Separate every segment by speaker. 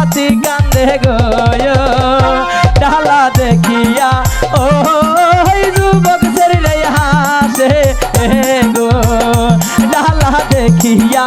Speaker 1: নাতি কান্দে গয় ডালা দেখিয়া ও যুবক শরীরে হাসে গো ডালা দেখিয়া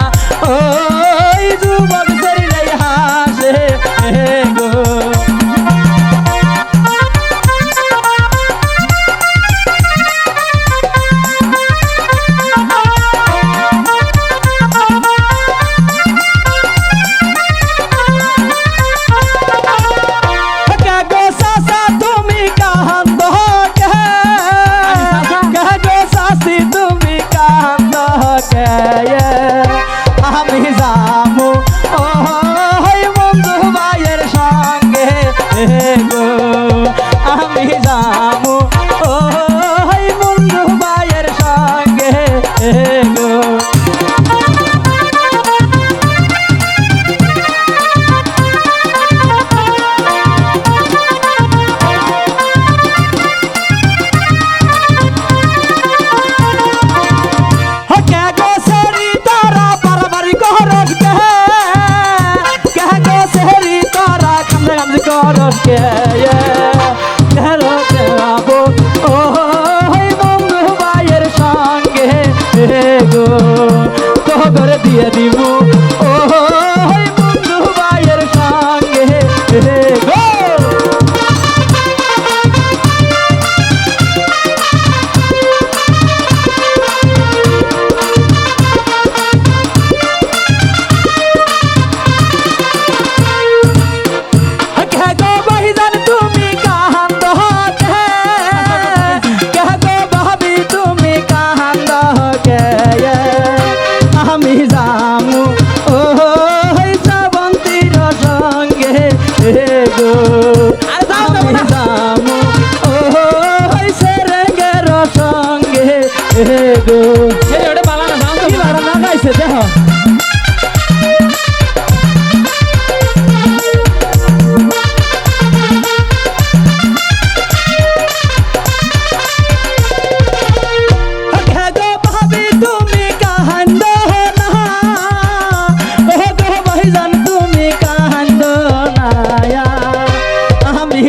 Speaker 2: নামু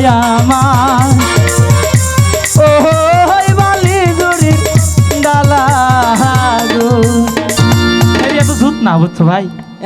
Speaker 2: ভাই
Speaker 1: আমার ও বালি জুড়ি ডালা গো
Speaker 2: এত ধূত না বুঝছ ভাই?